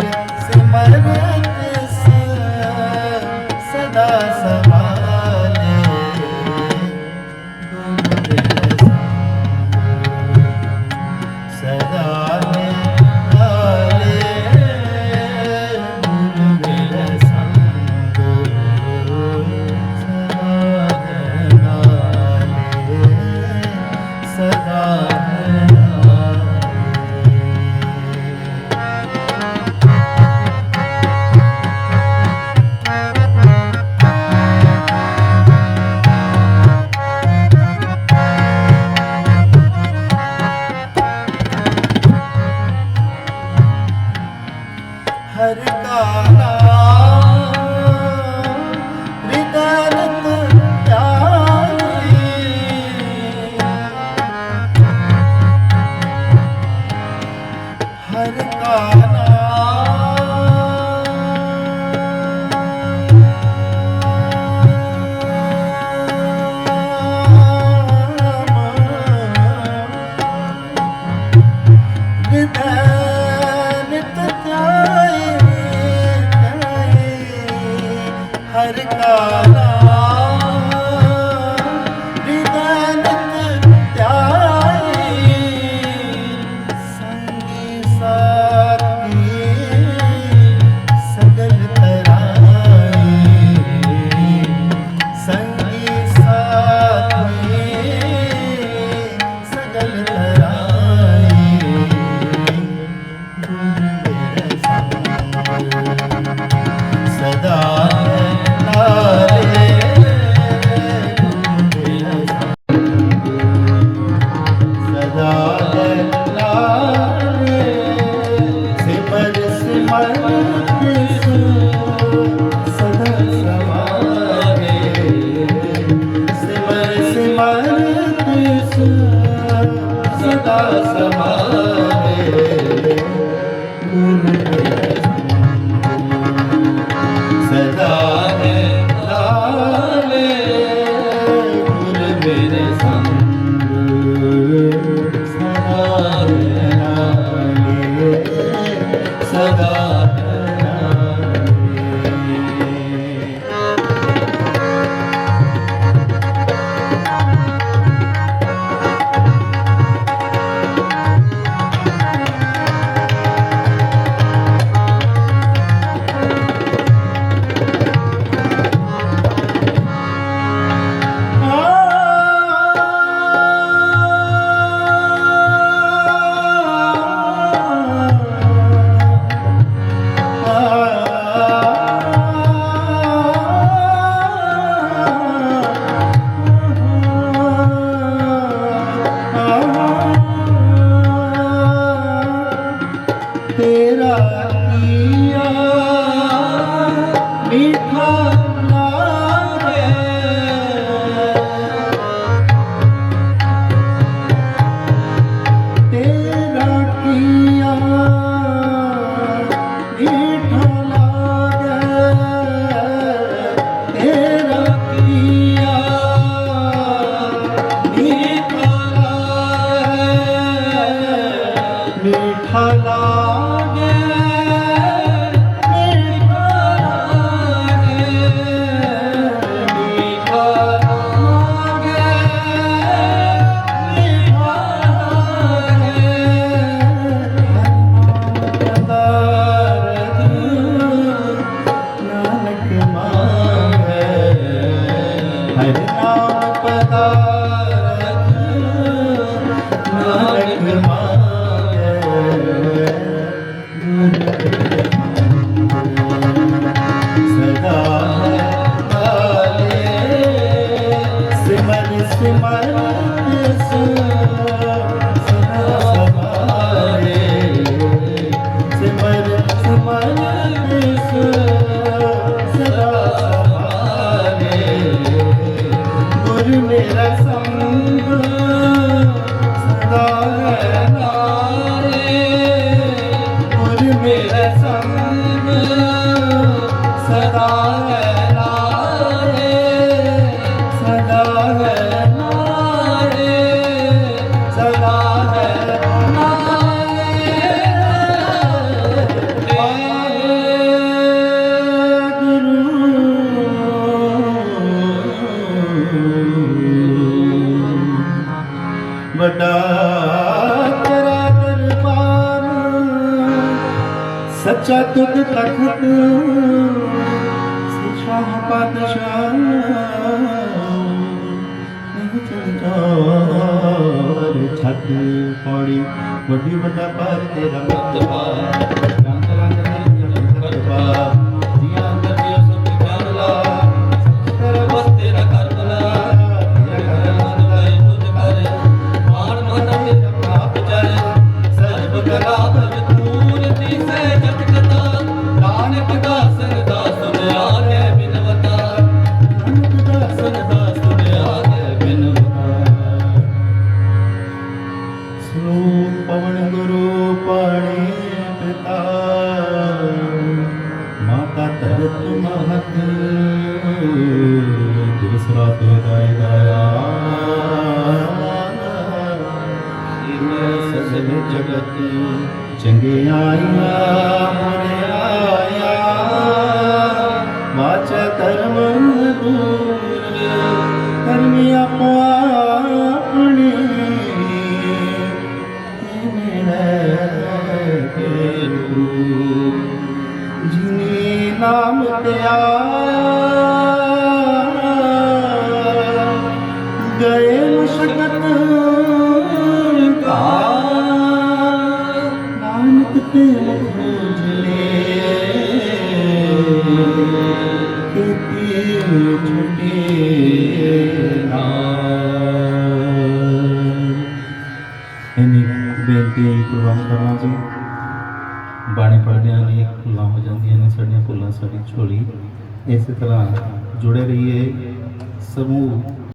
से मर गया la la la. ਦਾ ਸਮਾਂ भला Yes, تشرح قد شاء छत पड़ी वॾी वॾा पर तेरा मतबा ਦੂਸਰਾ ਤੋਦਾਇ ਗਾਇਆ ਇਹ ਸਜਨ ਜਗਤ ਚੰਗਿਆਈਆਂ ਬੇਨਤੀ ਹੈ ਪ੍ਰਵਾਨ ਕਰਨਾ ਜੀ ਬਾਣੀ ਪੜ੍ਹਦਿਆਂ ਨੇ ਭੁੱਲਾਂ ਹੋ ਜਾਂਦੀਆਂ ਨੇ ਸਾਡੀਆਂ ਭੁੱਲਾਂ, ਸਾਡੀ ਝੋਲੀ। ਇਸੇ ਤਰ੍ਹਾਂ ਜੁੜੇ ਰਹੀਏ ਸਮੂਹ